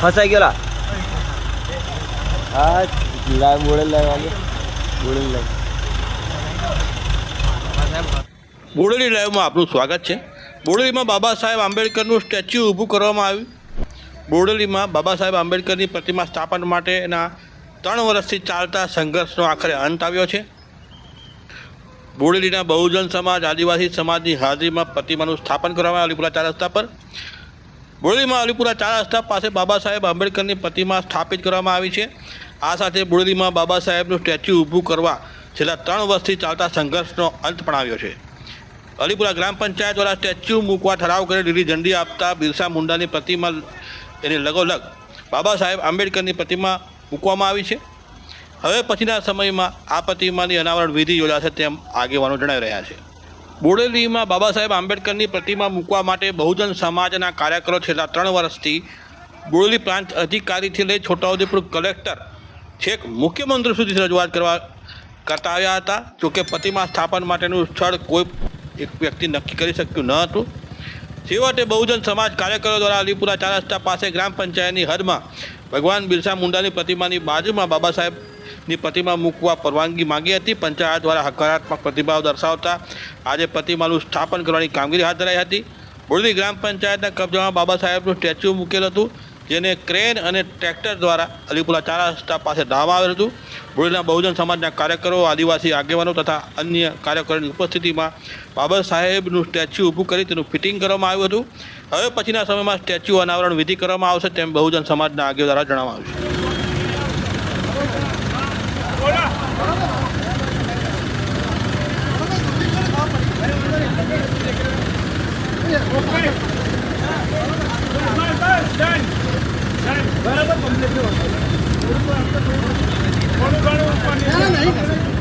ફસાઈ ગયો હા લાવ મોડેલ લાવ મોડેલ લાવ બોડેલી લાઈવમાં આપનું સ્વાગત છે. બોડેલીમાં બાબા સાહેબ આંબેડકરનું સ્ટેચ્યુ ઊભું કરવામાં આવ્યું. બોડેલીમાં બાબા સાહેબ આંબેડકરની પ્રતિમા સ્થાપન માટેના ત્રણ વર્ષથી ચાલતા સંઘર્ષનો આખરે અંત આવ્યો છે. બોડેલીના બહુજન સમાજ આદિવાસી સમાજની હાજરીમાં પ્રતિમાનું સ્થાપન કરવામાં આવ્યું. અલીપુરા ચાર રસ્તા પર બોડેલીમાં અલીપુરા ચાર રસ્તા પાસે બાબા સાહેબ આંબેડકરની પ્રતિમા સ્થાપિત કરવામાં આવી છે. આ સાથે બોરડીમાં બાબા સાહેબનું સ્ટેચ્યુ ઊભું કરવા છેલ્લા ત્રણ વર્ષથી ચાલતા સંઘર્ષનો અંત પણ આવ્યો છે. અલીપુરા ગ્રામ પંચાયત દ્વારા સ્ટેચ્યુ મૂકવા ઠરાવ કરી લીલી ઝંડી આપતા બિરસા મુંડાની પ્રતિમા એની લગોલગ બાબા સાહેબ આંબેડકરની પ્રતિમા મૂકવામાં આવી છે. હવે પછીના સમયમાં આ પ્રતિમાની અનાવરણ વિધિ યોજાશે તેમ આગેવાનો જણાવી રહ્યા છે. બોડેલીમાં બાબા સાહેબ આંબેડકરની પ્રતિમા મૂકવા માટે બહુજન સમાજના કાર્યકરો છેલ્લા ત્રણ વર્ષથી બોડેલી પ્રાંત અધિકારીથી લઈ છોટાઉદેપુર કલેક્ટર છેક મુખ્યમંત્રી સુધી રજૂઆત કરવા કરતા આવ્યા હતા. જોકે પ્રતિમા સ્થાપન માટેનું સ્થળ કોઈ એક વ્યક્તિ નક્કી કરી શક્યું ન હતું. છેવટે બહુજન સમાજ કાર્યકરો દ્વારા અલીપુરા ચાર રસ્તા પાસે ગ્રામ પંચાયતની હદમાં ભગવાન બિરસા મુંડાની પ્રતિમાની બાજુમાં બાબા સાહેબની પ્રતિમા મૂકવા પરવાનગી માંગી હતી. પંચાયત દ્વારા હકારાત્મક પ્રતિભાવ દર્શાવતા આજે પ્રતિમાનું સ્થાપન કરવાની કામગીરી હાથ ધરાઈ હતી. બોરડી ગ્રામ પંચાયતના કબજામાં બાબા સાહેબનું સ્ટેચ્યુ મૂકેલ હતું, જેને ક્રેન અને ટ્રેક્ટર દ્વારા અલીપુરા ચાર રસ્તા પાસે ધાવવામાં આવેલ હતું. બોરડીના બહુજન સમાજના કાર્યકરો, આદિવાસી આગેવાનો તથા અન્ય કાર્યકરોની ઉપસ્થિતિમાં બાબા સાહેબનું સ્ટેચ્યુ ઊભું કરી તેનું ફિટિંગ કરવામાં આવ્યું હતું. હવે પછીના સમયમાં સ્ટેચ્યુ અનાવરણ વિધિ કરવામાં આવશે તેમ બહુજન સમાજના આગેવાન દ્વારા જણાવવામાં આવ્યું છે. गणु गणु